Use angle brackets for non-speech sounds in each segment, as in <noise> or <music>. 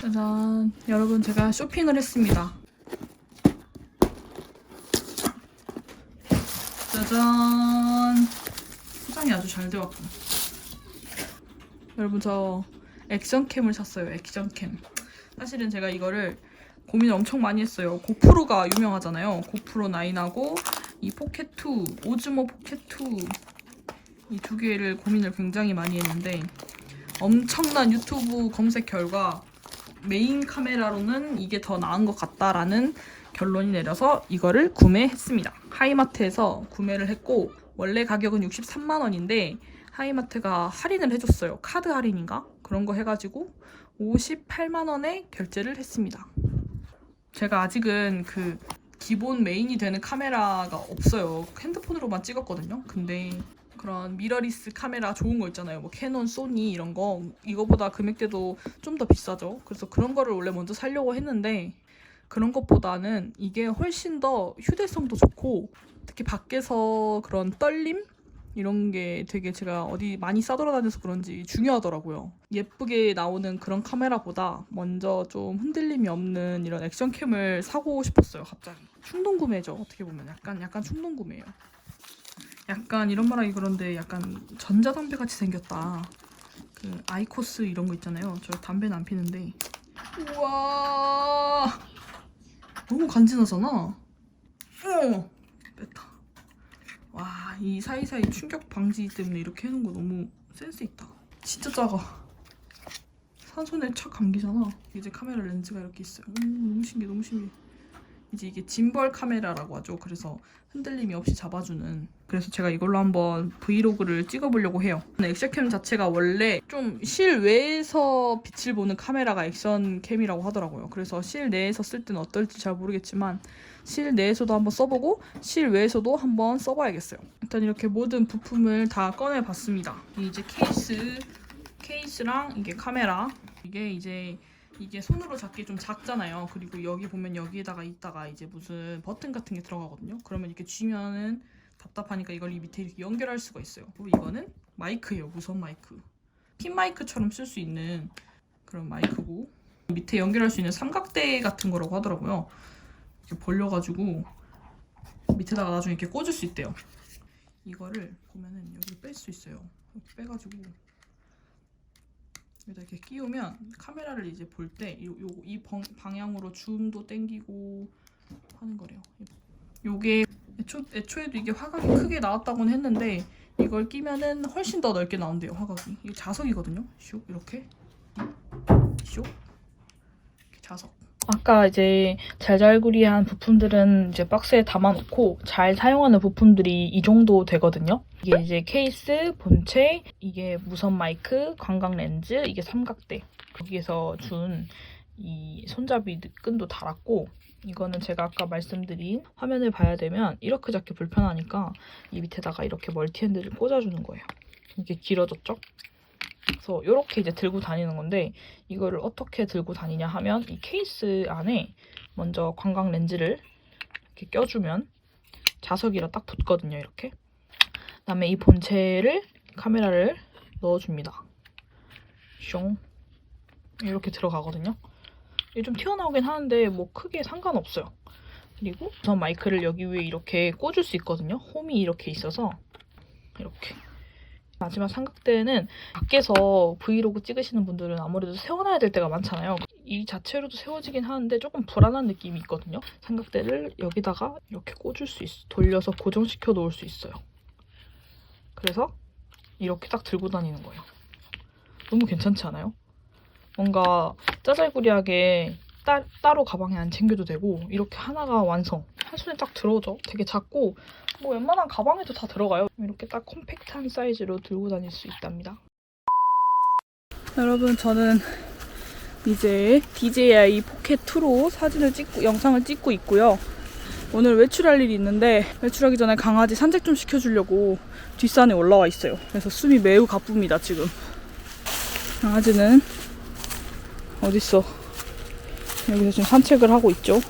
짜잔. 여러분 제가 쇼핑을 했습니다. 짜잔. 포장이 아주 잘 되었군. 여러분 저 액션캠을 샀어요. 액션캠. 사실은 제가 이거를 고민을 엄청 많이 했어요. 고프로가 유명하잖아요. 고프로 9하고 이 포켓2, 오즈모 포켓2 이 두 개를 고민을 굉장히 많이 했는데 엄청난 유튜브 검색 결과 메인 카메라로는 이게 더 나은 것 같다라는 결론이 내려서 이거를 구매했습니다. 하이마트에서 구매를 했고 원래 가격은 63만 원인데 하이마트가 할인을 해줬어요. 카드 할인인가? 그런 거 해가지고 58만 원에 결제를 했습니다. 제가 아직은 그 기본 메인이 되는 카메라가 없어요. 핸드폰으로만 찍었거든요. 근데 그런 미러리스 카메라 좋은 거 있잖아요. 뭐 캐논, 소니 이런 거 이거보다 금액대도 좀 더 비싸죠. 그래서 그런 거를 원래 먼저 살려고 했는데 그런 것보다는 이게 훨씬 더 휴대성도 좋고 특히 밖에서 그런 떨림 이런 게 되게 제가 어디 많이 싸돌아다녀서 그런지 중요하더라고요. 예쁘게 나오는 그런 카메라보다 먼저 좀 흔들림이 없는 이런 액션캠을 사고 싶었어요. 갑자기 충동 구매죠. 어떻게 보면 약간 약간 충동 구매예요. 약간 이런 말하기 그런데 약간 전자담배 같이 생겼다. 그 아이코스 이런 거 있잖아요. 저 담배는 안 피는데. 우와. 너무 간지나잖아. 어. 뺐다. 와, 이 사이사이 충격 방지 때문에 이렇게 해놓은 거 너무 센스 있다. 진짜 작아. 산소에 착 감기잖아. 이제 카메라 렌즈가 이렇게 있어요. 음, 너무 신기해, 너무 신기해. 이제 이게 짐벌 카메라라고 하죠. 그래서 흔들림이 없이 잡아주는. 그래서 제가 이걸로 한번 브이로그를 찍어보려고 해요. 액션캠 자체가 원래 좀 실외에서 빛을 보는 카메라가 액션캠이라고 하더라고요. 그래서 실내에서 쓸 때는 어떨지 잘 모르겠지만 실내에서도 한번 써보고 실외에서도 한번 써봐야겠어요. 일단 이렇게 모든 부품을 다 꺼내봤습니다. 이제 케이스, 케이스랑 이게 카메라. 이게 이제 이게 손으로 잡기 좀 작잖아요. 그리고 여기 보면 여기에다가 있다가 이제 무슨 버튼 같은 게 들어가거든요. 그러면 이렇게 쥐면은 답답하니까 이걸 이 밑에 이렇게 연결할 수가 있어요. 그리고 이거는 마이크예요. 무선 마이크. 핀 마이크처럼 쓸 수 있는 그런 마이크고 밑에 연결할 수 있는 삼각대 같은 거라고 하더라고요. 이렇게 벌려가지고 밑에다가 나중에 이렇게 꽂을 수 있대요. 이거를 보면은 여기 뺄 수 있어요. 이렇게 빼가지고 여기다 이렇게 끼우면 카메라를 이제 볼 때 이 방향으로 줌도 땡기고 하는 거래요. 요게 애초, 애초에도 이게 화각이 크게 나왔다고는 했는데 이걸 끼면은 훨씬 더 넓게 나온대요 화각이. 이게 자석이거든요. 슉 이렇게 슉 이렇게 자석. 아까 이제 잘잘구리한 부품들은 이제 박스에 담아놓고 잘 사용하는 부품들이 이 정도 되거든요. 이게 이제 케이스, 본체, 이게 무선 마이크, 광각 렌즈, 이게 삼각대. 거기에서 준 이 손잡이 끈도 달았고 이거는 제가 아까 말씀드린 화면을 봐야 되면 이렇게 잡기 불편하니까 이 밑에다가 이렇게 멀티핸드를 꽂아주는 거예요. 이게 길어졌죠? 그래서 이렇게 이제 들고 다니는 건데 이거를 어떻게 들고 다니냐 하면 이 케이스 안에 먼저 광각 렌즈를 이렇게 껴주면 자석이라 딱 붙거든요 이렇게. 그다음에 이 본체를 카메라를 넣어줍니다. 숑 이렇게 들어가거든요. 이게 좀 튀어나오긴 하는데 뭐 크게 상관없어요. 그리고 우선 마이크를 여기 위에 이렇게 꽂을 수 있거든요. 홈이 이렇게 있어서 이렇게 마지막 삼각대는 밖에서 브이로그 찍으시는 분들은 아무래도 세워놔야 될 때가 많잖아요. 이 자체로도 세워지긴 하는데 조금 불안한 느낌이 있거든요. 삼각대를 여기다가 이렇게 꽂을 수 있어. 돌려서 고정시켜 놓을 수 있어요. 그래서 이렇게 딱 들고 다니는 거예요. 너무 괜찮지 않아요? 뭔가 짜잘구리하게 따, 따로 가방에 안 챙겨도 되고 이렇게 하나가 완성. 한 손에 딱 들어오죠. 되게 작고 뭐 웬만한 가방에도 다 들어가요. 이렇게 딱 컴팩트한 사이즈로 들고 다닐 수 있답니다. 여러분 저는 이제 DJI 포켓 2로 사진을 찍고 영상을 찍고 있고요. 오늘 외출할 일이 있는데 외출하기 전에 강아지 산책 좀 시켜주려고 뒷산에 올라와 있어요. 그래서 숨이 매우 가쁩니다 지금. 강아지는 어딨어? 여기서 지금 산책을 하고 있죠.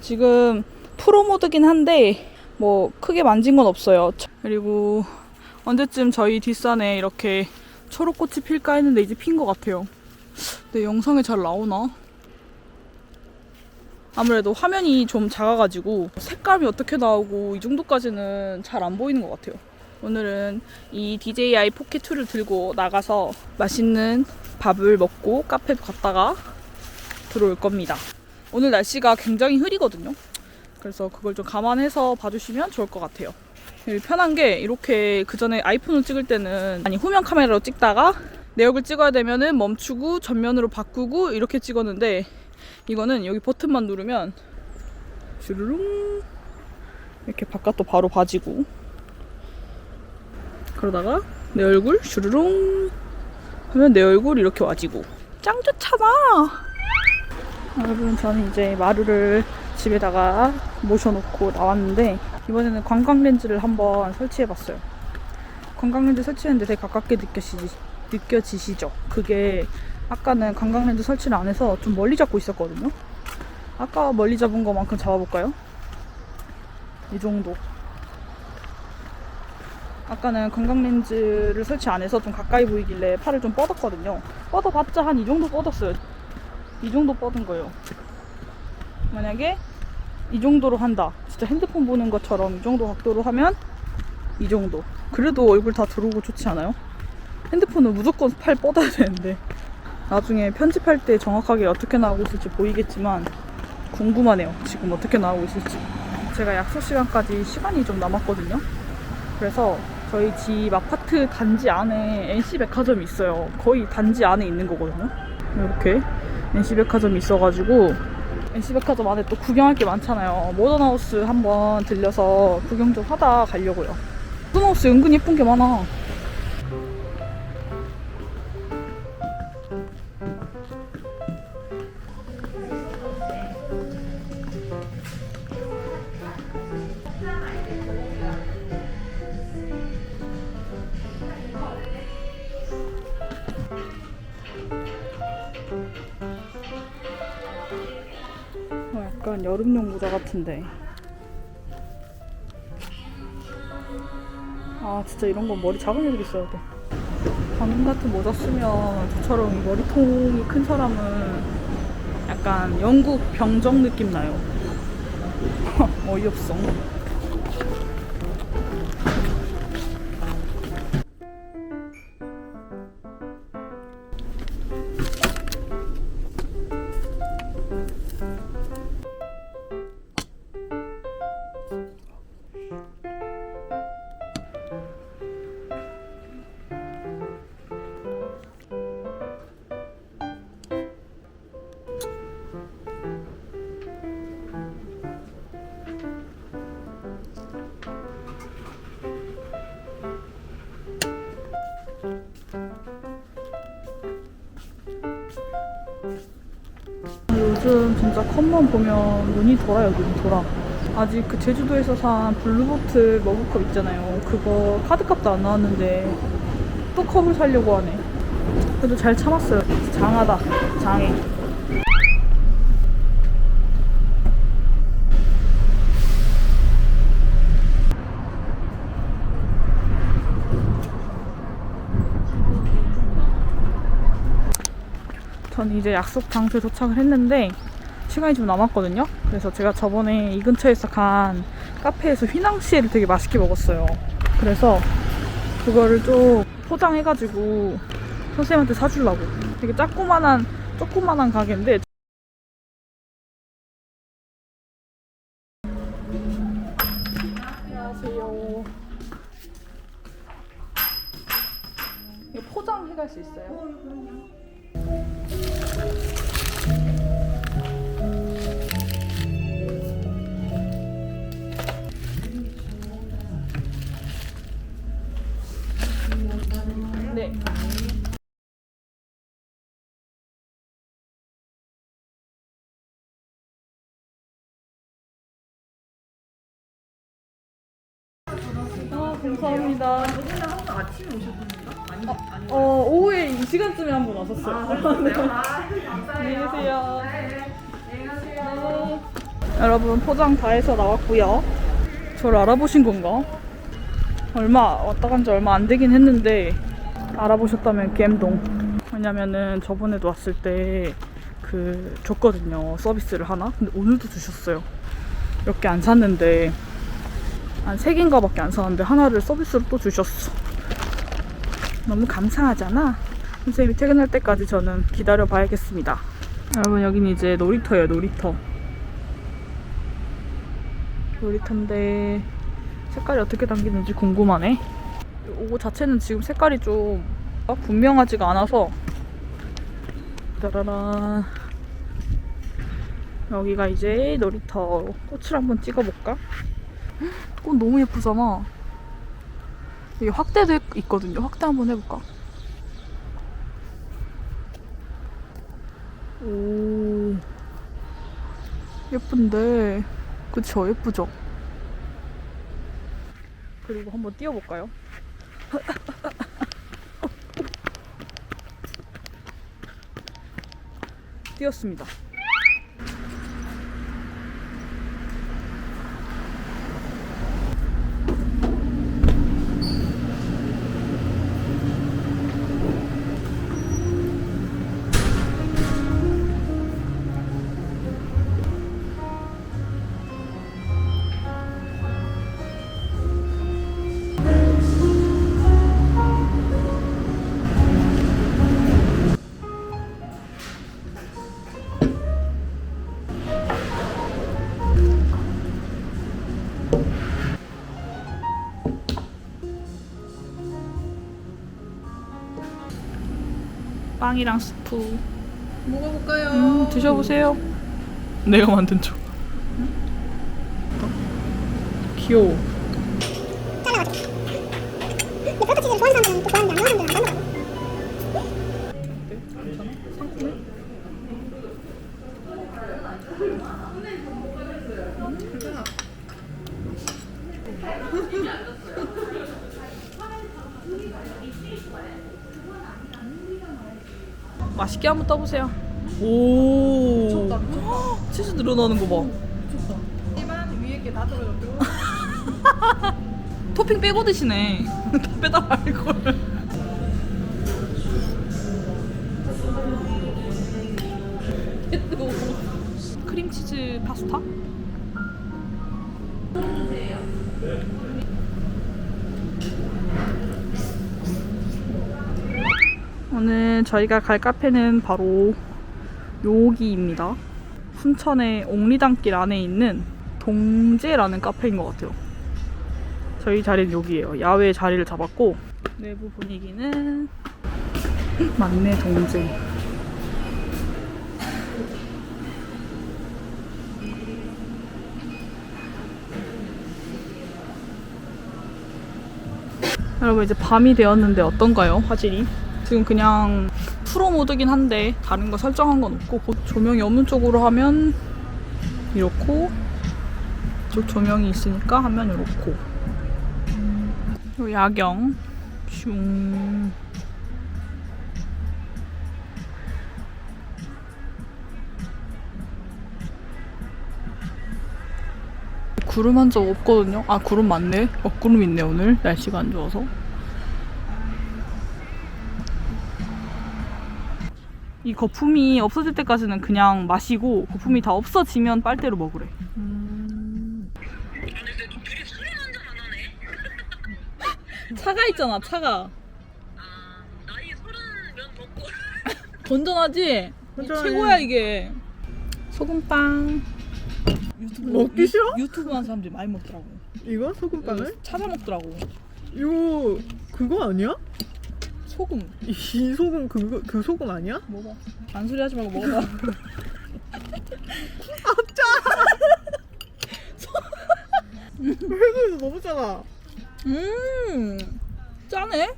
지금 프로 모드긴 한데 뭐 크게 만진 건 없어요. 그리고 언제쯤 저희 뒷산에 이렇게 초록꽃이 필까 했는데 이제 핀 것 같아요. 내 영상에 잘 나오나? 아무래도 화면이 좀 작아가지고 색감이 어떻게 나오고 이 정도까지는 잘 안 보이는 것 같아요. 오늘은 이 DJI 포켓 2를 들고 나가서 맛있는 밥을 먹고 카페도 갔다가 들어올 겁니다. 오늘 날씨가 굉장히 흐리거든요. 그래서 그걸 좀 감안해서 봐주시면 좋을 것 같아요. 편한 게 이렇게 그 전에 아이폰을 찍을 때는 아니 후면 카메라로 찍다가 내 얼굴 찍어야 되면은 멈추고 전면으로 바꾸고 이렇게 찍었는데 이거는 여기 버튼만 누르면 슈르릉 이렇게 바깥도 바로 봐지고 그러다가 내 얼굴 슈르릉 하면 내 얼굴 이렇게 와지고 짱 좋잖아 여러분 저는 이제 마루를 집에다가 모셔놓고 나왔는데 이번에는 관광 렌즈를 한번 설치해봤어요. 관광 렌즈 설치했는데 되게 가깝게 느껴지시, 느껴지시죠? 그게 아까는 관광 렌즈 설치를 안 해서 좀 멀리 잡고 있었거든요. 아까 멀리 잡은 것만큼 잡아볼까요? 이 정도. 아까는 관광 렌즈를 설치 안 해서 좀 가까이 보이길래 팔을 좀 뻗었거든요. 뻗어봤자 한 이 정도 뻗었어요. 이 정도 뻗은 거예요. 만약에 이 정도로 한다. 진짜 핸드폰 보는 것처럼 이 정도 각도로 하면 이 정도. 그래도 얼굴 다 들어오고 좋지 않아요? 핸드폰은 무조건 팔 뻗어야 되는데. 나중에 편집할 때 정확하게 어떻게 나오고 있을지 보이겠지만 궁금하네요. 지금 어떻게 나오고 있을지. 제가 약속 시간까지 시간이 좀 남았거든요. 그래서 저희 집 아파트 단지 안에 NC 백화점이 있어요. 거의 단지 안에 있는 거거든요. 이렇게 NC 백화점이 있어가지고 NC백화점 안에 또 구경할 게 많잖아요. 모던하우스 한번 들려서 구경 좀 하다 가려고요. 모던하우스 은근 예쁜 게 많아. 여름용 모자 같은데. 아 진짜 이런 건 머리 작은 애들이 써야 돼. 방금 같은 모자 쓰면 저처럼 이 머리통이 큰 사람은 약간 영국 병정 느낌 나요. <laughs> 어이없어. 요즘 진짜 컵만 보면 눈이 돌아요, 눈이 돌아. 아직 그 제주도에서 산 블루보틀 머그컵 있잖아요. 그거 카드값도 안 나왔는데 또 컵을 사려고 하네. 그래도 잘 참았어요. 장하다, 장해. 전 이제 약속 장소에 도착을 했는데 시간이 좀 남았거든요. 그래서 제가 저번에 이 근처에서 간 카페에서 휘낭시에를 되게 맛있게 먹었어요. 그래서 그거를 좀 포장해가지고 선생님한테 사주려고. 되게 작고만한 조그만한 가게인데 안녕하세요. 이거 포장해 갈 수 있어요? 아, 감사합니다. 저번에 항상 아침에 오셨던가? 아니, 아니. 어, 오후에 이 시간쯤에 한 번 왔었어요. 아, 그러셨어요? 아, 감사해요. 계세요. 네, 안녕히 가세요. 여러분 포장 다 해서 나왔고요. 저를 알아보신 건가? 얼마 왔다 간 지 얼마 안 되긴 했는데 알아보셨다면 갬동. 왜냐면은 저번에도 왔을 때 그 줬거든요 서비스를 하나 근데 오늘도 주셨어요 몇 개 안 샀는데 한세 개인가 밖에 안 샀는데 하나를 서비스로 또 주셨어. 너무 감사하잖아. 선생님이 퇴근할 때까지 저는 기다려 봐야겠습니다. 여러분 여긴 이제 놀이터예요 놀이터. 놀이터인데 색깔이 어떻게 담기는지 궁금하네. 이거 자체는 지금 색깔이 좀 분명하지가 않아서. 따라란 여기가 이제 놀이터. 꽃을 한번 찍어볼까? 꽃 너무 예쁘잖아 이게 확대도 있- 있거든요 확대 한번 해볼까? 오 예쁜데 그쵸 예쁘죠? 그리고 한번 띄워볼까요? <laughs> 띄었습니다. 빵이랑 스프 먹어볼까요? 음, 드셔보세요. 내가 만든 쪽. 귀여워. 그렇게 치즈를 좋아하는 사람들은 또 좋아하는데 안 좋아하는 사람들은 안 좋아하는 맛있게 한번 떠보세요. 오. <gasps> 치즈 늘어나는 거 봐. 하지만 위에 게다 떨어졌고 <laughs> 토핑 빼고 드시네. <laughs> 다 빼다 말 걸. 크림치즈 파스타? 오늘 저희가 갈 카페는 바로 여기입니다. 순천의 옥리단길 안에 있는 동제라는 카페인 것 같아요. 저희 자리는 여기예요. 야외 자리를 잡았고 내부 분위기는 <laughs> 맞네 동제. 여러분 이제 밤이 되었는데 어떤가요? 화질이? 지금 그냥 프로 모드긴 한데 다른 거 설정한 건 없고 곧 조명이 없는 쪽으로 하면 이렇고 쪽 조명이 있으니까 하면 이렇고. 요 야경. 슝. 구름 한 적 없거든요. 아 구름 많네. 어 구름 있네 오늘. 날씨가 안 좋아서 이 거품이 없어질 때까지는 그냥 마시고 거품이 다 없어지면 빨대로 먹으래 <laughs> 차가 있잖아 차가 나이 서른면 먹고 <laughs> 건전하지? 건전하네. 최고야 이게 소금빵 유튜브 먹기 싫어? 유튜브 하는 사람들이 많이 먹더라고 이거 소금빵을? 찾아 먹더라고 이거 그거 아니야? 소금. 이 소금 그거 그 소금 아니야? 먹어 잔소리 하지 말고 먹어봐. 회사에서 너무 작아. 음 짜네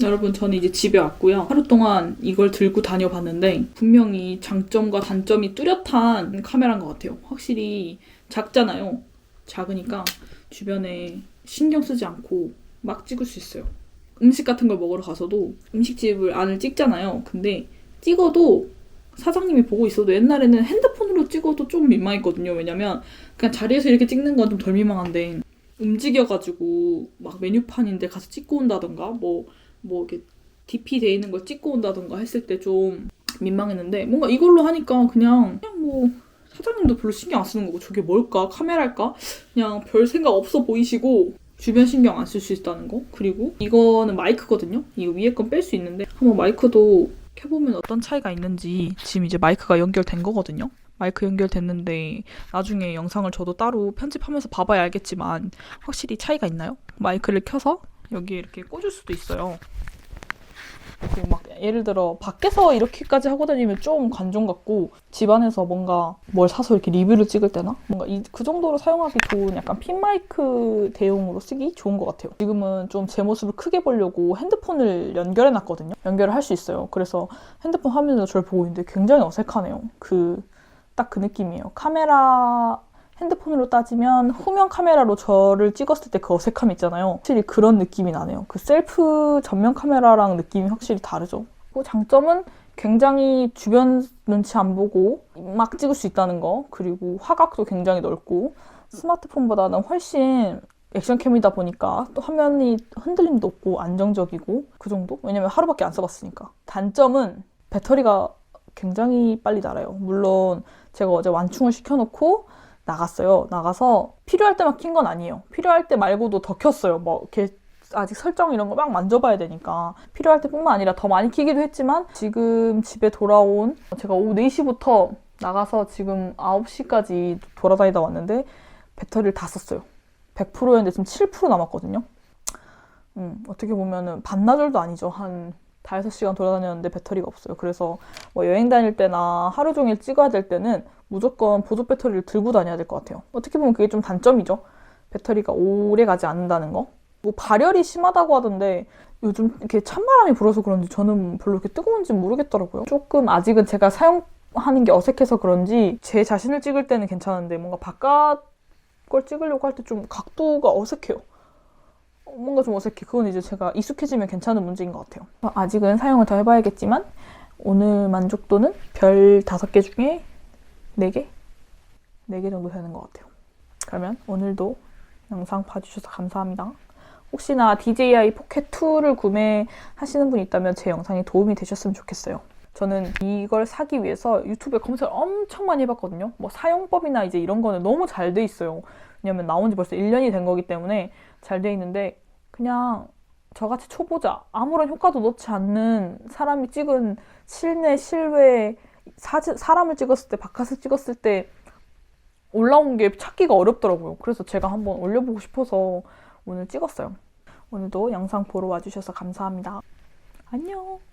여러분 저는 이제 집에 왔고요. 하루 동안 이걸 들고 다녀봤는데 분명히 장점과 단점이 뚜렷한 카메라인 것 같아요. 확실히 작잖아요. 작으니까 주변에 신경 쓰지 않고 막 찍을 수 있어요. 음식 같은 걸 먹으러 가서도 음식집을 안을 찍잖아요. 근데 찍어도 사장님이 보고 있어도 옛날에는 핸드폰으로 찍어도 좀 민망했거든요. 왜냐면 그냥 자리에서 이렇게 찍는 건 좀 덜 민망한데 움직여가지고 막 메뉴판인데 가서 찍고 온다던가 뭐 뭐 이렇게 DP 돼 있는 걸 찍고 온다던가 했을 때 좀 민망했는데 뭔가 이걸로 하니까 그냥 그냥 뭐 사장님도 별로 신경 안 쓰는 거고 저게 뭘까? 카메라일까? 그냥 별 생각 없어 보이시고 주변 신경 안 쓸 수 있다는 거? 그리고 이거는 마이크거든요? 이거 위에 건 뺄 수 있는데 한번 마이크도 켜보면 어떤 차이가 있는지 지금 이제 마이크가 연결된 거거든요? 마이크 연결됐는데 나중에 영상을 저도 따로 편집하면서 봐봐야 알겠지만 확실히 차이가 있나요? 마이크를 켜서 여기에 이렇게 꽂을 수도 있어요. 막 예를 들어 밖에서 이렇게까지 하고 다니면 좀 관종 같고 집안에서 뭔가 뭘 사서 이렇게 리뷰를 찍을 때나 뭔가 이, 그 정도로 사용하기 좋은 약간 핀 마이크 대용으로 쓰기 좋은 것 같아요. 지금은 좀 제 모습을 크게 보려고 핸드폰을 연결해 놨거든요. 연결을 할 수 있어요. 그래서 핸드폰 화면으로 저를 보고 있는데 굉장히 어색하네요. 그 딱그 느낌이에요. 카메라 핸드폰으로 따지면 후면 카메라로 저를 찍었을 때 그 어색함 있잖아요. 확실히 그런 느낌이 나네요. 그 셀프 전면 카메라랑 느낌이 확실히 다르죠. 그 장점은 굉장히 주변 눈치 안 보고 막 찍을 수 있다는 거. 그리고 화각도 굉장히 넓고 스마트폰보다는 훨씬 액션캠이다 보니까 또 화면이 흔들림도 없고 안정적이고 그 정도? 왜냐면 하루밖에 안 써봤으니까. 단점은 배터리가 굉장히 빨리 닳아요. 물론 제가 어제 완충을 시켜놓고 나갔어요. 나가서 필요할 때만 킨 건 아니에요. 필요할 때 말고도 더 켰어요. 뭐 이렇게 아직 설정 이런 거 막 만져봐야 되니까 필요할 때뿐만 아니라 더 많이 키기도 했지만 지금 집에 돌아온 제가 오후 4시부터 나가서 지금 9시까지 돌아다니다 왔는데 배터리를 다 썼어요. 100%였는데 지금 7% 남았거든요. 음, 어떻게 보면은 반나절도 아니죠. 한 5, 6시간 돌아다녔는데 배터리가 없어요. 그래서 뭐 여행 다닐 때나 하루 종일 찍어야 될 때는 무조건 보조 배터리를 들고 다녀야 될 것 같아요. 어떻게 보면 그게 좀 단점이죠. 배터리가 오래 가지 않는다는 거. 뭐 발열이 심하다고 하던데 요즘 이렇게 찬바람이 불어서 그런지 저는 별로 이렇게 뜨거운지 모르겠더라고요. 조금 아직은 제가 사용하는 게 어색해서 그런지 제 자신을 찍을 때는 괜찮은데 뭔가 바깥 걸 찍으려고 할 때 좀 각도가 어색해요. 어, 뭔가 좀 어색해. 그건 이제 제가 익숙해지면 괜찮은 문제인 것 같아요. 아직은 사용을 더 해봐야겠지만 오늘 만족도는 별 5개 중에 4개? 4개 정도 되는 것 같아요. 그러면 오늘도 영상 봐주셔서 감사합니다. 혹시나 DJI 포켓 2를 구매하시는 분이 있다면 제 영상이 도움이 되셨으면 좋겠어요. 저는 이걸 사기 위해서 유튜브에 검색을 엄청 많이 해봤거든요. 뭐 사용법이나 이제 이런 거는 너무 잘 돼 있어요. 왜냐면 나온 지 벌써 1년이 된 거기 때문에 잘 돼 있는데 그냥 저같이 초보자 아무런 효과도 넣지 않는 사람이 찍은 실내 실외 사진 사람을 찍었을 때 바깥을 찍었을 때 올라온 게 찾기가 어렵더라고요. 그래서 제가 한번 올려보고 싶어서 오늘 찍었어요. 오늘도 영상 보러 와주셔서 감사합니다. 안녕.